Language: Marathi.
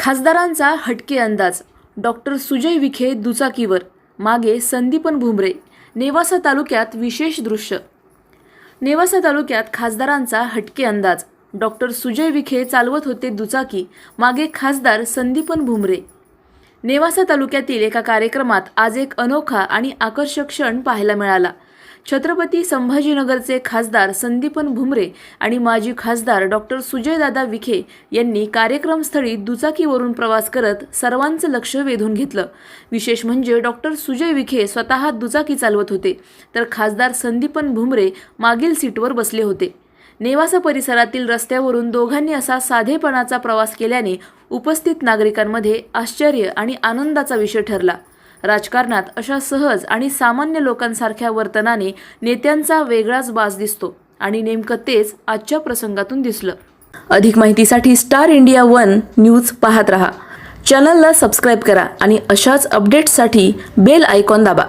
खासदारांचा हटके अंदाज. डॉक्टर सुजय विखे दुचाकीवर. मागे संदीपन भुमरे. नेवासा तालुक्यात विशेष दृश्य. नेवासा तालुक्यात खासदारांचा हटके अंदाज. डॉक्टर सुजय विखे चालवत होते दुचाकी. मागे खासदार संदीपन भुमरे. नेवासा तालुक्यातील एका कार्यक्रमात आज एक अनोखा आणि आकर्षक क्षण पाहायला मिळाला. छत्रपती संभाजीनगरचे खासदार संदीपन भुमरे आणि माजी खासदार डॉक्टर सुजयदादा विखे यांनी कार्यक्रमस्थळी दुचाकीवरून प्रवास करत सर्वांचं लक्ष वेधून घेतलं. विशेष म्हणजे डॉक्टर सुजय विखे स्वतः दुचाकी चालवत होते तर खासदार संदीपन भुमरे मागील सीटवर बसले होते. नेवासा परिसरातील रस्त्यावरून दोघांनी असा साधेपणाचा प्रवास केल्याने उपस्थित नागरिकांमध्ये आश्चर्य आणि आनंदाचा विषय ठरला. राजकारणात अशा सहज आणि सामान्य लोकांसारख्या वर्तनाने नेत्यांचा वेगळाच बाज दिसतो आणि नेमकं तेच आजच्या प्रसंगातून दिसलं. अधिक माहितीसाठी स्टार इंडिया वन न्यूज पाहत रहा. चॅनलला सबस्क्राईब करा आणि अशाच अपडेट्ससाठी बेल आयकॉन दाबा.